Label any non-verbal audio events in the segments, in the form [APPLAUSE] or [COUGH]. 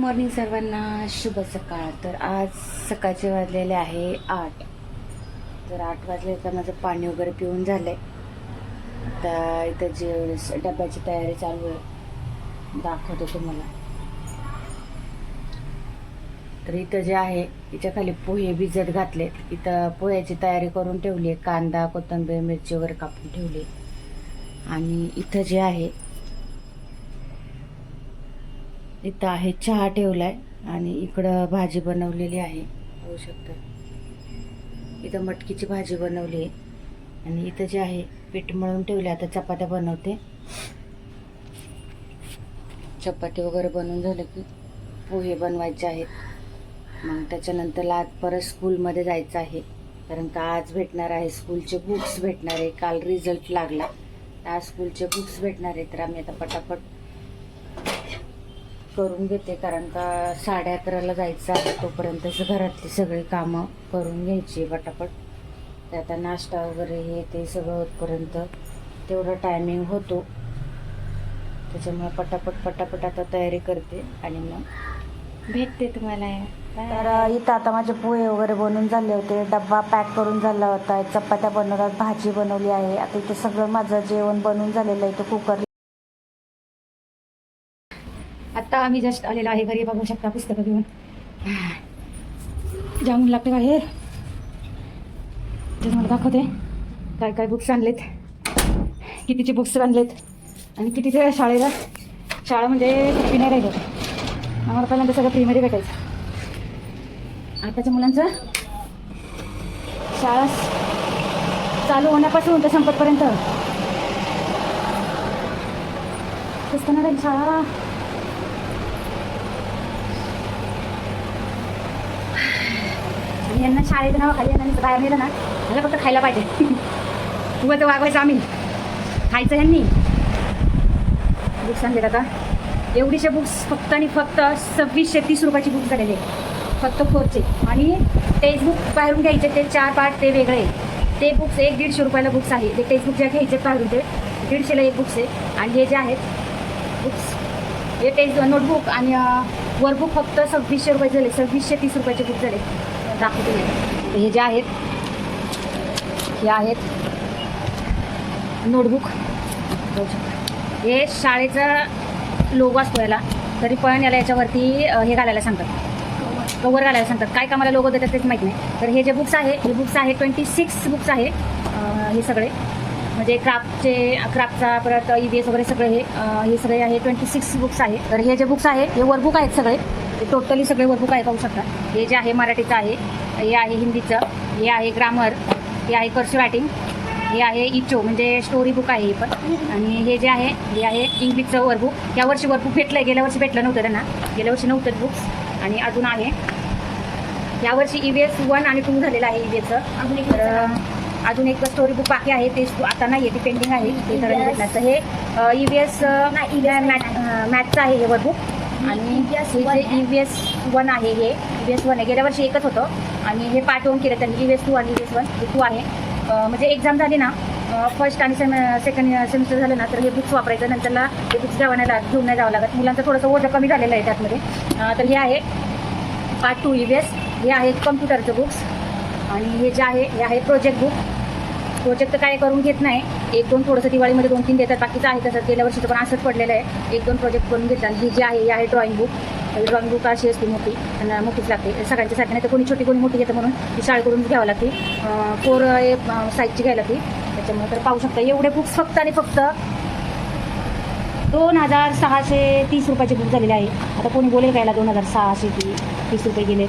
Morning सर्वांना शुभ सकाळ. तर आज सकाळचे वाजलेले आहे आठ. तर आठ वाजले तर माझं पाणी वगैरे पिऊन झालंय. तर इथं जे डब्याची तयारी चालू आहे दाखवतो तुम्हाला. तर इथं जे आहे इथं खाली पोहे भिजत घातलेत इथं पोह्याची तयारी करून ठेवली आहे. कांदा कोथिंबीर मिरची वगैरे कापून ठेवली आणि इथं जे आहे इथं आहे चहा ठेवला आहे आणि इकडं भाजी बनवलेली आहे होऊ शकतं. इथं मटकीची भाजी बनवली आहे आणि इथं जे आहे पीठ मळून ठेवले आता चपात्या बनवते. चपाती वगैरे बनवून झालं की पोहे बनवायचे आहेत. मग त्याच्यानंतर आज परत स्कूलमध्ये जायचं आहे कारण का आज भेटणार आहे स्कूलचे बुक्स भेटणार आहे. काल रिझल्ट लागला. तर आज स्कूलचे बुक्स भेटणार आहे तर आम्ही आता पटापट करून घेते कारण का साडे अकराला जायचं आहे तोपर्यंतच घरातली सगळी कामं करून घ्यायची पटापट. ते आता नाश्ता वगैरे हे ते सगळं होतपर्यंत तेवढा टायमिंग होतो. त्याच्यामुळे पटापट पटापट आता तयारी करते आणि मग भेटते तुम्हाला. तर इथं आता माझे पोहे वगैरे बनवून झाले होते. डब्बा पॅक करून झाला होता. चपात्या बनवतात भाजी बनवली आहे. आता इथे सगळं माझं जेवण बनवून झालेलं आहे. ते कुकर आता आम्ही जस्ट आलेलो आहे घरी बघू शकता पुस्तकं घेऊन. जाऊन लागते बाहेर. तुम्हाला मला दाखवते काय काय बुक्स आणलेत. कितीचे बुक्स आणलेत. आणि कितीचे शाळेला. शाळा म्हणजे फ्री नाही राहिलं आम्हाला पहिल्यांदा सगळं फ्रीमध्ये भेटायचं. आताच्या मुलांचं शाळा चालू होण्यापासून तर संपतपर्यंत. कसं नाही शाळा. यांना शाळेत नाव खाली यांना बाहेर नेलं ना मला फक्त खायला पाहिजे. [LAUGHS] उगाच वागवायचं आम्ही. खायचं यांनी बुक्स आणले का एवढीशे बुक्स फक्त आणि फक्त सव्वीसशे तीस रुपयाची बुक्स झालेले फक्त फोरचे आणि टेक्स्टबुक बाहेरून घ्यायचे ते चार पार्ट ते वेगळे ते बुक्स एक दीडशे रुपयाला बुक्स आहे ते टेक्स्टबुक जे घ्यायचे बाहेरून ते दीडशेला एक बुक्स आहे आणि हे जे आहेत बुक्स हे टेक्स्ट नोटबुक आणि वर्कबुक फक्त सव्वीसशे रुपये झाले. सव्वीसशे तीस रुपयाचे बुक झाले. दाखवते मी. हे जे आहेत हे आहेत नोटबुक हे शाळेचा लोगो असतो याला. तरी पण याला याच्यावरती हे घालायला सांगतात. कवर घालायला सांगतात. काय कामाला लोगो देतात तेच माहीत नाही. तर हे जे बुक्स आहे हे बुक्स आहे ट्वेंटी सिक्स बुक्स आहे हे सगळे. म्हणजे क्राफ्टचे क्राफ्टचा परत ई बी एस वगैरे सगळे हे हे सगळे आहे ट्वेंटी सिक्स बुक्स आहे. तर हे जे बुक्स आहे हे वर्कबुक आहेत सगळे. टोटली सगळे वर्कबुक आहे पाहू शकता. हे जे आहे मराठीचं आहे हे आहे हिंदीचं हे आहे ग्रामर हे आहे कर्स रायटिंग हे आहे इचो म्हणजे स्टोरी बुक आहे हे पण. आणि हे जे आहे हे आहे इंग्लिशचं वर्कबुक या वर्षी वर्कबुक भेटलं आहे गेल्या वर्षी भेटलं नव्हतं त्यांना. गेल्या वर्षी नव्हतं बुक्स आणि अजून आहे. यावर्षी ई व्ही एस वन आणि टू झालेलं आहे ई व्ही एसचं अजून एक अजून एक स्टोरी बुक बाकी आहे ते आता नाही आहे. ती पेंडिंग आहे. ते तर हे ई व्ही एस मॅथचं आहे हे वर्कबुक आणि हे जे ई व्ही एस वन आहे हे ई व्ही एस वन आहे. गेल्या वर्षी एकच होतं. आणि हे पार्ट वन केलं त्यांनी ई व्ही एस टू आणि ई व्ही एस वन हे टू आहे. म्हणजे एक्झाम झाली ना फर्स्ट आणि सेम सेकंड सेमिस्टर झालं ना तर हे बुक्स वापरायचं नंतरला हे बुक्स घ्यावं नाही घेऊन नाही जावं लागत. मुलांचं थोडंसं ओझं कमी झालेलं आहे त्यातमध्ये. तर हे आहे part two E V S हे आहे कम्प्युटरचं बुक्स आणि हे जे आहे हे आहे प्रोजेक्ट बुक प्रोजेक्ट तर काय करून घेत नाही. एक दोन थोडंसं दिवाळीमध्ये दोन तीन देतात बाकीचं आहे तसं. गेल्या वर्षीचं पण असंच पडलेलं आहे. एक दोन प्रोजेक्ट करून घेतात ही जी आहे ही आहे ड्रॉइंग बुक ड्रॉइंग बुक अशी असते मोठी त्यांना मोठीच लागते. सगळ्यांच्या सारखी नाही तर कोणी छोटी कोणी मोठी घेतं म्हणून ती शाळेकडून घ्यावं लागते. फोर साईजची घ्यायला लागते. त्याच्यामुळे तर पाहू शकता एवढे बुक्स फक्त आणि फक्त दोन हजार सहाशे तीस रुपयाचे बुक झालेले आहे. आता कोणी बोलेल कायला दोन हजार सहाशे ती तीस रुपये गेले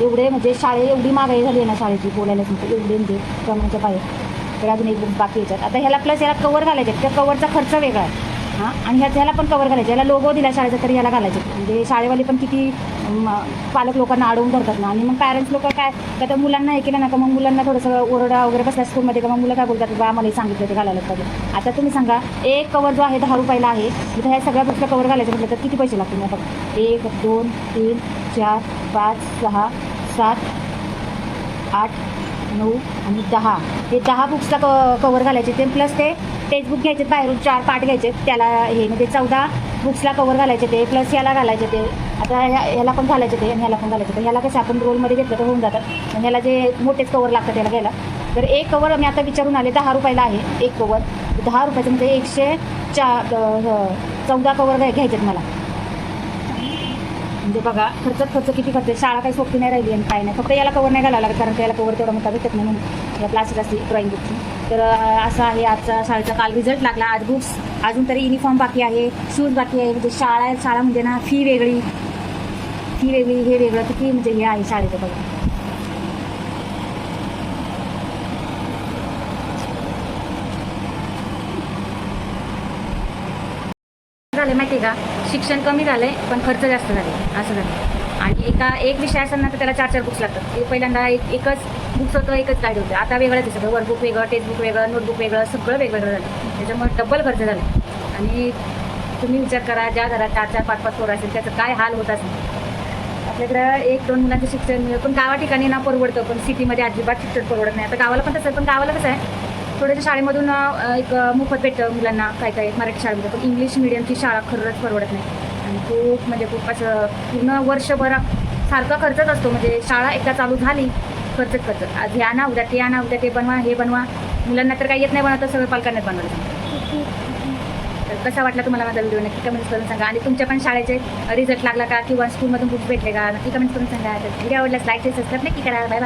एवढे म्हणजे शाळे एवढी महागाई झाली आहे ना शाळेची बोलायला सांगतो एवढे म्हणजे प्रमाणाच्या बाहेर. तर अजून एक बुक बाकी याच्यात आता ह्याला प्लस याला कवर घालायचे त्या कवरचा खर्च वेगळा आहे. हां? आणि ह्या ह्याला पण कवर घालायचं याला लोगो दिला शाळेचा तरी याला घालायचे म्हणजे शाळेवाले पण किती पालक लोकांना अडवून धरतात ना. आणि मग पॅरेंट्स लोक काय का त्या मुलांना हे केलं ना का मग मुलांना थोडंसं ओरडा वगैरे बसला स्कूलमध्ये का मग मुलं काय बोलतात बा आम्हाला हे सांगितलं ते घालायला पाहिजे आता तुम्ही सांगा एक कवर जो आहे दहा रुपयाला आहे. इथं ह्या सगळ्या गोष्टी कवर घालायचं म्हटलं तर किती पैसे लागतील मग बघा. एक दोन तीन चार पाच सहा सात आठ नऊ आणि दहा. हे दहा बुक्सला क कवर घालायचे ते प्लस ते टेक्स्टबुक घ्यायचे बाहेरून चार पार्ट घ्यायचे त्याला हे म्हणजे चौदा बुक्सला कवर घालायचे ते प्लस याला घालायचे ते. आता ह्या ह्याला पण घालायचे ते आणि ह्याला पण घालायचे ते. ह्याला कसं आपण रोलमध्ये घेतलं तर होऊन जातात आणि ह्याला जे मोठेच कवर लागतात त्याला घ्यायला. तर एक कवर मी आता विचारून आले दहा रुपयाला आहे एक कवर दहा रुपयाचं म्हणजे एकशे चा चौदा कवर घ्यायचे घ्यायचे मला. म्हणजे बघा खर्च खर्च किती खर्च आहे. शाळा काही सोपी नाही राहिली आणि काय नाही. फक्त याला कवर नाही घालावं लागत कारण त्याला कवर तेवढा मोठा भेटत नाही म्हणून. क्लासेस असते ड्रॉइंग बुकची तर असं आहे आजचा शाळेचा काल रिझल्ट लागला. आज बुक्स अजून तरी युनिफॉर्म बाकी आहे शूज बाकी आहे. म्हणजे शाळा शाळा म्हणजे ना फी वेगळी. फी वेगळी हे वेगळं. किती म्हणजे हे आहे शाळेचं बघा. झाले माहिती आहे का? शिक्षण कमी झालं आहे पण खर्च जास्त झाले असं झालं आणि एका एक विषय असेल ना तर त्याला चार चार बुक्स लागतात. ते पहिल्यांदा एक एकच बुक्स होतं एकच गाडी होतं. आता वेगळंच आहे सगळं वर्कबुक वेगळं टेक्स्टबुक वेगळं नोटबुक वेगळं सगळं वेगवेगळं झालं. त्याच्यामुळे डबल खर्च झाला. आणि तुम्ही विचार करा ज्या घरात चार चार पाच पाच पोरं असेल त्याचं काय हाल होत असेल? आपल्याकडं एक दोन मुलांचं शिक्षण मिळतं पण गावा ठिकाणी ना परवडतं पण सिटीमध्ये अजिबात शिक्षण परवडत नाही. आता गावाला पण तसं पण गावाला कसं आहे आठवड्याच्या शाळेमधून एक मोफत भेटतं मुलांना काय काय मराठी शाळेमध्ये. पण इंग्लिश मिडियमची शाळा खरंच परवडत नाही. आणि खूप म्हणजे खूप असं पूर्ण वर्षभर सारखा खर्चच असतो. म्हणजे शाळा एकदा चालू झाली खर्चच खर्च. आज हे आणा उद्या ते आणा उद्या ते बनवा हे बनवा. मुलांना तर काही येत नाही बनवतं सगळं पालकांनाच बनवायचं तर कसा वाटला तुम्हाला माझा व्हिडिओ? नक्की कमेंट्स करून सांगा. आणि तुमच्या पण शाळेचे रिझल्ट लागला का? किंवा स्कूलमधून बुक्स भेटले का? नक्की कमेंट्स करून सांगा. तर व्हिडिओ आवडल्यास लाईक सबस्क्राईब नक्की करा. Bye bye